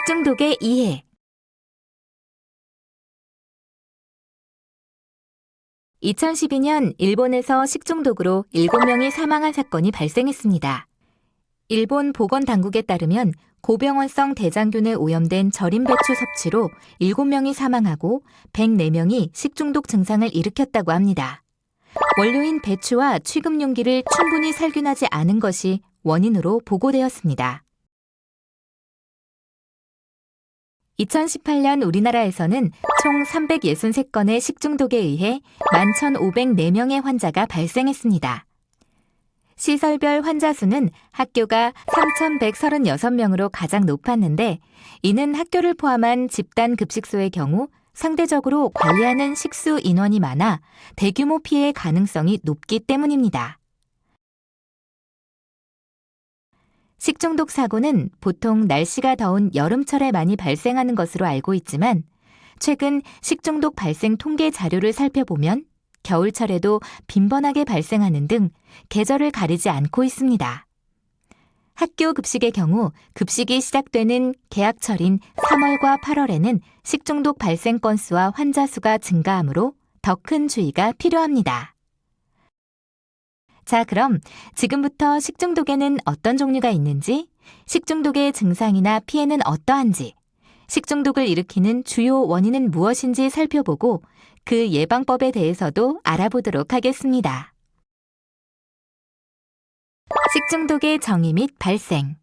식 중독의 이해 2012년 일본에서 식중독으로 7명이 사망한 사건이 발생했습니다. 일본 보건당국에 따르면 고병원성 대장균에 오염된 절임 배추 섭취로 7명이 사망하고 104명이 식중독 증상을 일으켰다고 합니다. 원료인 배추와 취급 용기를 충분히 살균하지 않은 것이 원인으로 보고되었습니다. 2018년 우리나라에서는 총 363건의 식중독에 의해 11,504명의 환자가 발생했습니다. 시설별 환자 수는 학교가 3,136명으로 가장 높았는데 이는 학교를 포함한 집단 급식소의 경우 상대적으로 관리하는 식수 인원이 많아 대규모 피해의 가능성이 높기 때문입니다. 식중독 사고는 보통 날씨가 더운 여름철에 많이 발생하는 것으로 알고 있지만 최근 식중독 발생 통계 자료를 살펴보면 겨울철에도 빈번하게 발생하는 등 계절을 가리지 않고 있습니다. 학교 급식의 경우 급식이 시작되는 개학철인 3월과 8월에는 식중독 발생 건수와 환자 수가 증가하므로 더 큰 주의가 필요합니다. 자, 그럼 지금부터 식중독에는 어떤 종류가 있는지, 식중독의 증상이나 피해는 어떠한지, 식중독을 일으키는 주요 원인은 무엇인지 살펴보고 그 예방법에 대해서도 알아보도록 하겠습니다. 식중독의 정의 및 발생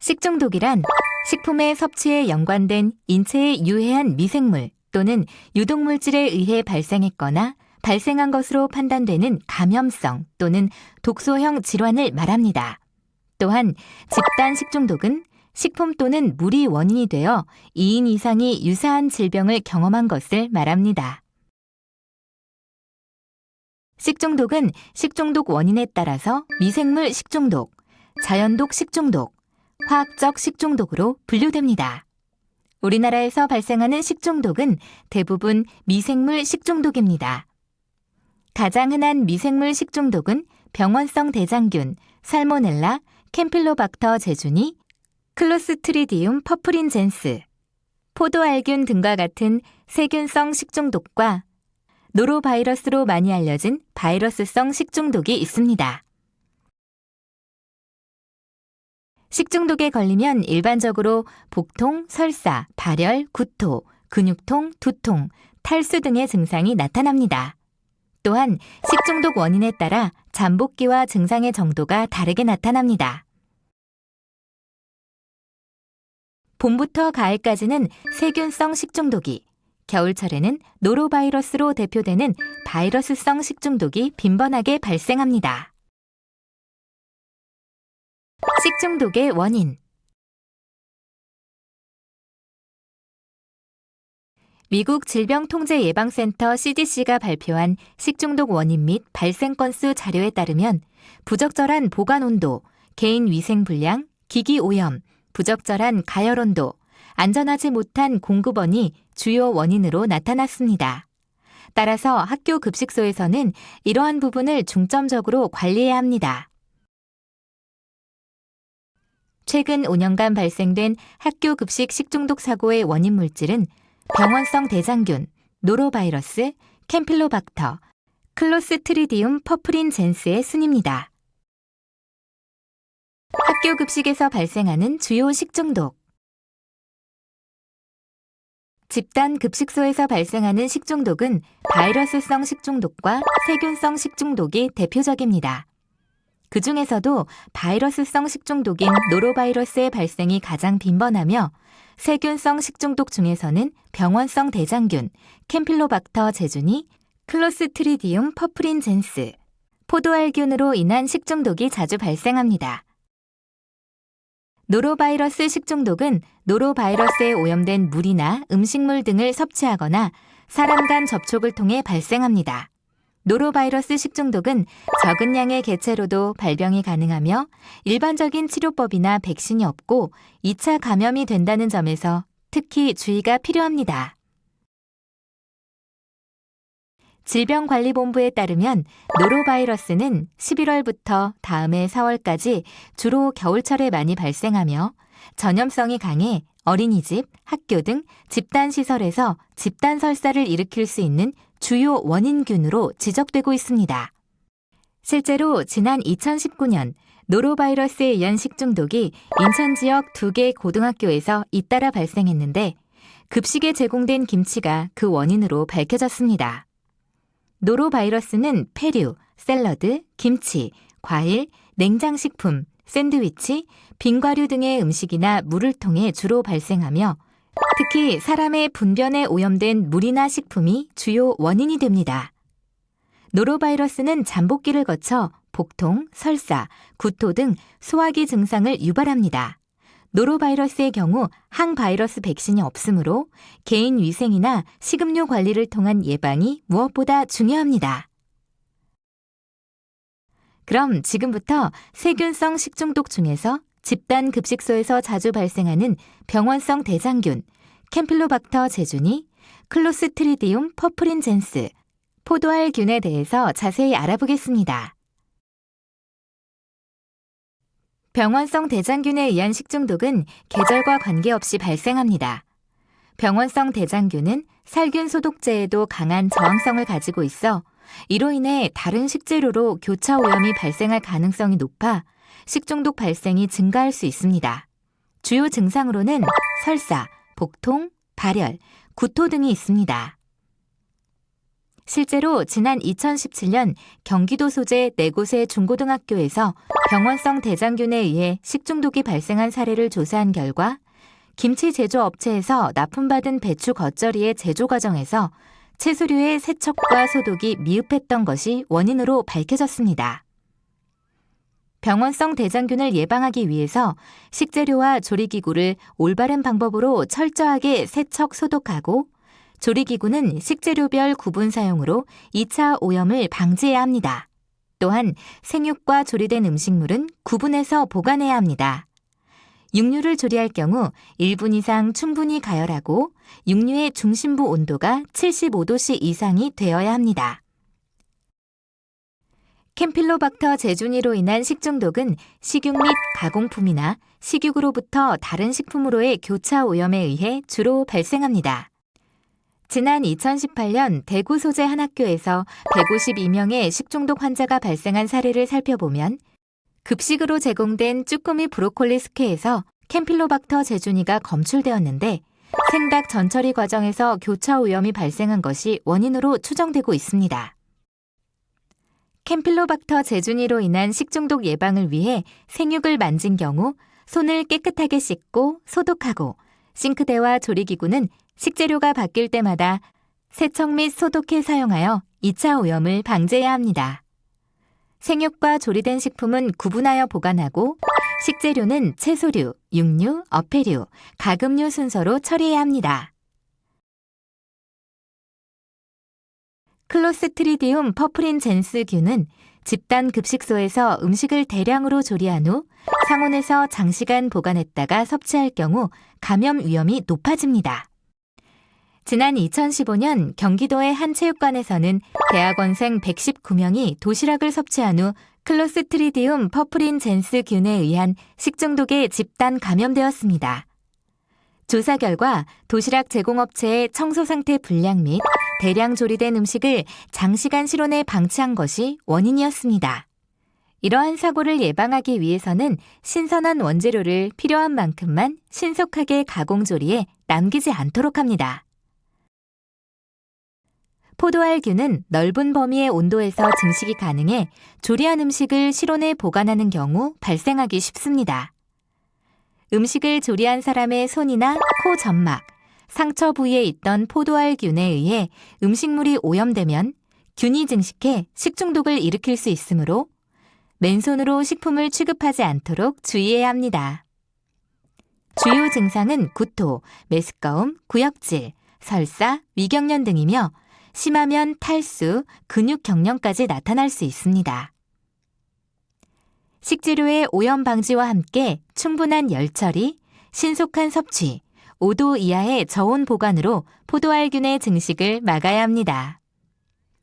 식중독이란 식품의 섭취에 연관된 인체에 유해한 미생물 또는 유독물질에 의해 발생했거나 발생한 것으로 판단되는 감염성 또는 독소형 질환을 말합니다. 또한 집단 식중독은 식품 또는 물이 원인이 되어 2인 이상이 유사한 질병을 경험한 것을 말합니다. 식중독은 식중독 원인에 따라서 미생물 식중독, 자연독 식중독, 화학적 식중독으로 분류됩니다. 우리나라에서 발생하는 식중독은 대부분 미생물 식중독입니다. 가장 흔한 미생물 식중독은 병원성 대장균, 살모넬라, 캠필로박터 제주니, 클로스트리디움 퍼프린젠스, 포도알균 등과 같은 세균성 식중독과 노로바이러스로 많이 알려진 바이러스성 식중독이 있습니다. 식중독에 걸리면 일반적으로 복통, 설사, 발열, 구토, 근육통, 두통, 탈수 등의 증상이 나타납니다. 또한 식중독 원인에 따라 잠복기와 증상의 정도가 다르게 나타납니다. 봄부터 가을까지는 세균성 식중독이, 겨울철에는 노로바이러스로 대표되는 바이러스성 식중독이 빈번하게 발생합니다. 식중독의 원인 미국 질병통제예방센터 CDC가 발표한 식중독 원인 및 발생 건수 자료에 따르면 부적절한 보관 온도, 개인 위생 불량, 기기 오염, 부적절한 가열 온도, 안전하지 못한 공급원이 주요 원인으로 나타났습니다. 따라서 학교 급식소에서는 이러한 부분을 중점적으로 관리해야 합니다. 최근 5년간 발생된 학교 급식 식중독 사고의 원인 물질은 병원성 대장균, 노로바이러스, 캠필로박터, 클로스트리디움 퍼프린 젠스의 순입니다. 학교 급식에서 발생하는 주요 식중독 집단 급식소에서 발생하는 식중독은 바이러스성 식중독과 세균성 식중독이 대표적입니다. 그 중에서도 바이러스성 식중독인 노로바이러스의 발생이 가장 빈번하며 세균성 식중독 중에서는 병원성 대장균, 캠필로박터 제주니, 클로스트리디움 퍼프린젠스, 포도알균으로 인한 식중독이 자주 발생합니다. 노로바이러스 식중독은 노로바이러스에 오염된 물이나 음식물 등을 섭취하거나 사람 간 접촉을 통해 발생합니다. 노로바이러스 식중독은 적은 양의 개체로도 발병이 가능하며 일반적인 치료법이나 백신이 없고 2차 감염이 된다는 점에서 특히 주의가 필요합니다. 질병관리본부에 따르면 노로바이러스는 11월부터 다음해 4월까지 주로 겨울철에 많이 발생하며 전염성이 강해 어린이집, 학교 등 집단시설에서 집단 설사를 일으킬 수 있는 주요 원인균으로 지적되고 있습니다. 실제로 지난 2019년 노로바이러스에 의한 식중독이 인천 지역 두 개 고등학교에서 잇따라 발생했는데 급식에 제공된 김치가 그 원인으로 밝혀졌습니다. 노로바이러스는 페류, 샐러드, 김치, 과일, 냉장식품, 샌드위치, 빙과류 등의 음식이나 물을 통해 주로 발생하며 특히 사람의 분변에 오염된 물이나 식품이 주요 원인이 됩니다. 노로바이러스는 잠복기를 거쳐 복통, 설사, 구토 등 소화기 증상을 유발합니다. 노로바이러스의 경우 항바이러스 백신이 없으므로 개인 위생이나 식음료 관리를 통한 예방이 무엇보다 중요합니다. 그럼 지금부터 세균성 식중독 중에서 집단 급식소에서 자주 발생하는 병원성 대장균, 캠필로박터 제주니, 클로스트리디움 퍼프린젠스, 포도알균에 대해서 자세히 알아보겠습니다. 병원성 대장균에 의한 식중독은 계절과 관계없이 발생합니다. 병원성 대장균은 살균 소독제에도 강한 저항성을 가지고 있어 이로 인해 다른 식재료로 교차 오염이 발생할 가능성이 높아 식중독 발생이 증가할 수 있습니다. 주요 증상으로는 설사, 복통, 발열, 구토 등이 있습니다. 실제로 지난 2017년 경기도 소재 4곳의 중고등학교에서 병원성 대장균에 의해 식중독이 발생한 사례를 조사한 결과 김치 제조 업체에서 납품받은 배추 겉절이의 제조 과정에서 채소류의 세척과 소독이 미흡했던 것이 원인으로 밝혀졌습니다. 병원성 대장균을 예방하기 위해서 식재료와 조리기구를 올바른 방법으로 철저하게 세척 소독하고 조리기구는 식재료별 구분 사용으로 2차 오염을 방지해야 합니다. 또한 생육과 조리된 음식물은 구분해서 보관해야 합니다. 육류를 조리할 경우 1분 이상 충분히 가열하고 육류의 중심부 온도가 75도씨 이상이 되어야 합니다. 캠필로박터 제주니로 인한 식중독은 식육 및 가공품이나 식육으로부터 다른 식품으로의 교차 오염에 의해 주로 발생합니다. 지난 2018년 대구 소재 한 학교에서 152명의 식중독 환자가 발생한 사례를 살펴보면 급식으로 제공된 쭈꾸미 브로콜리 스케에서 캠필로박터 제주니가 검출되었는데 생닭 전처리 과정에서 교차 오염이 발생한 것이 원인으로 추정되고 있습니다. 캠필로박터 제주니로 인한 식중독 예방을 위해 생육을 만진 경우 손을 깨끗하게 씻고 소독하고 싱크대와 조리기구는 식재료가 바뀔 때마다 세척 및 소독해 사용하여 2차 오염을 방지해야 합니다. 생육과 조리된 식품은 구분하여 보관하고 식재료는 채소류, 육류, 어패류, 가금류 순서로 처리해야 합니다. 클로스트리디움 퍼프린 젠스균은 집단 급식소에서 음식을 대량으로 조리한 후 상온에서 장시간 보관했다가 섭취할 경우 감염 위험이 높아집니다. 지난 2015년 경기도의 한 체육관에서는 대학원생 119명이 도시락을 섭취한 후 클로스트리디움 퍼프린 젠스균에 의한 식중독에 집단 감염되었습니다. 조사 결과 도시락 제공업체의 청소 상태 불량 및 대량 조리된 음식을 장시간 실온에 방치한 것이 원인이었습니다. 이러한 사고를 예방하기 위해서는 신선한 원재료를 필요한 만큼만 신속하게 가공 조리해 남기지 않도록 합니다. 포도알균은 넓은 범위의 온도에서 증식이 가능해 조리한 음식을 실온에 보관하는 경우 발생하기 쉽습니다. 음식을 조리한 사람의 손이나 코 점막, 상처 부위에 있던 포도알균에 의해 음식물이 오염되면 균이 증식해 식중독을 일으킬 수 있으므로 맨손으로 식품을 취급하지 않도록 주의해야 합니다. 주요 증상은 구토, 메스꺼움, 구역질, 설사, 위경련 등이며 심하면 탈수, 근육 경련까지 나타날 수 있습니다. 식재료의 오염 방지와 함께 충분한 열 처리, 신속한 섭취, 5도 이하의 저온 보관으로 포도알균의 증식을 막아야 합니다.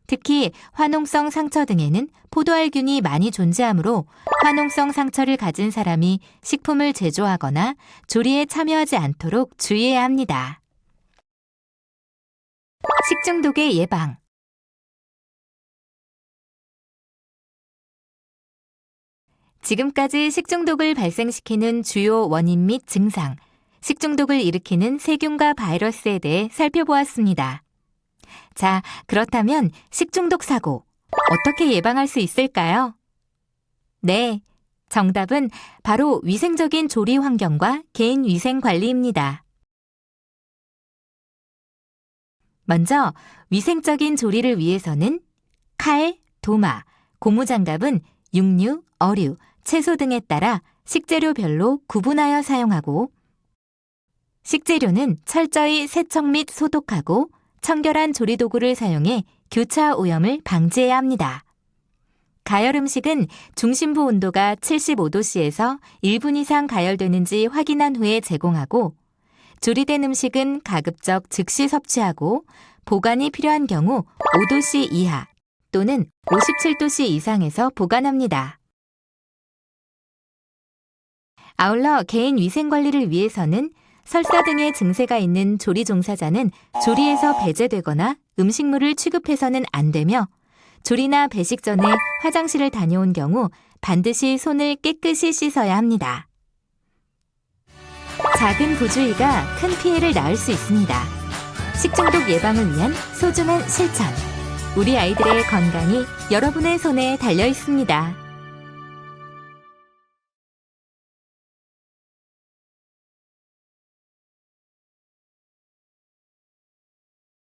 특히 화농성 상처 등에는 포도알균이 많이 존재하므로 화농성 상처를 가진 사람이 식품을 제조하거나 조리에 참여하지 않도록 주의해야 합니다. 식중독의 예방 지금까지 식중독을 발생시키는 주요 원인 및 증상, 식중독을 일으키는 세균과 바이러스에 대해 살펴보았습니다. 자, 그렇다면 식중독 사고 어떻게 예방할 수 있을까요? 네, 정답은 바로 위생적인 조리 환경과 개인 위생 관리입니다. 먼저 위생적인 조리를 위해서는 칼, 도마, 고무장갑은 육류, 어류, 채소 등에 따라 식재료별로 구분하여 사용하고 식재료는 철저히 세척 및 소독하고 청결한 조리 도구를 사용해 교차 오염을 방지해야 합니다. 가열 음식은 중심부 온도가 75도씨에서 1분 이상 가열되는지 확인한 후에 제공하고 조리된 음식은 가급적 즉시 섭취하고 보관이 필요한 경우 5도씨 이하 또는 57도씨 이상에서 보관합니다. 아울러 개인 위생 관리를 위해서는 설사 등의 증세가 있는 조리 종사자는 조리에서 배제되거나 음식물을 취급해서는 안 되며 조리나 배식 전에 화장실을 다녀온 경우 반드시 손을 깨끗이 씻어야 합니다. 작은 부주의가 큰 피해를 낳을 수 있습니다. 식중독 예방을 위한 소중한 실천. 우리 아이들의 건강이 여러분의 손에 달려 있습니다.